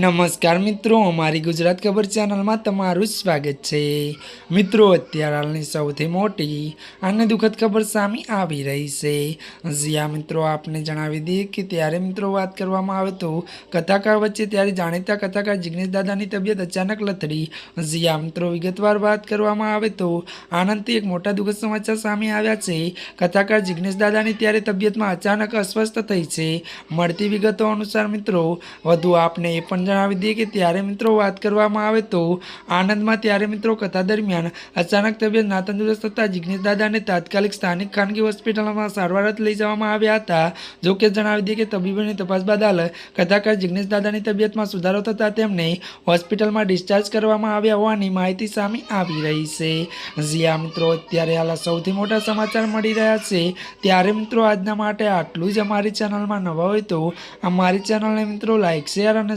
નમસ્કાર મિત્રો, અમારી ગુજરાત ખબર ચેનલમાં તમારું સ્વાગત છે. મિત્રો, અત્યારે હાલની સૌથી મોટી અને દુઃખદ ખબર સામે આવી રહી છે. જ્યાં મિત્રો, આપને જણાવી દઈએ કે ત્યારે મિત્રો વાત કરવામાં આવે તો કથાકાર વચ્ચે ત્યારે જાણીતા કથાકાર જિગ્નેશ દાદાની તબિયત અચાનક લથડી. જ્યાં મિત્રો, વિગતવાર વાત કરવામાં આવે તો આનંદથી એક મોટા દુઃખદ સમાચાર સામે આવ્યા છે. કથાકાર જિગ્નેશ દાદાની ત્યારે તબિયતમાં અચાનક અસ્વસ્થ થઈ છે. મળતી વિગતો અનુસાર મિત્રો, વધુ આપને એ પણ જણાવી દઈએ કે ત્યારે મિત્રો વાત કરવામાં આવે તો આનંદમાં ત્યારે મિત્રો કથા દરમિયાન અચાનક તબિયત નાતંદુરસ્ત થતાં જિગ્નેશ દાદાને તાત્કાલિક સ્થાનિક ખાનગી હોસ્પિટલમાં સારવાર લઈ જવામાં આવ્યા હતા. જો કે જણાવી દઈએ કે તબીબોની તપાસ બાદ હાલ કથાકાર જિગ્નેશ દાદાની તબિયતમાં સુધારો થતાં તેમને હોસ્પિટલમાં ડિસ્ચાર્જ કરવામાં આવ્યા હોવાની માહિતી સામે આવી રહી છે. જ્યાં મિત્રો, અત્યારે હાલ સૌથી મોટા સમાચાર મળી રહ્યા છે. ત્યારે મિત્રો આજના માટે આટલું જ અમારી ચેનલમાં નવા હોય તો અમારી ચેનલને મિત્રો લાઈક, શેર અને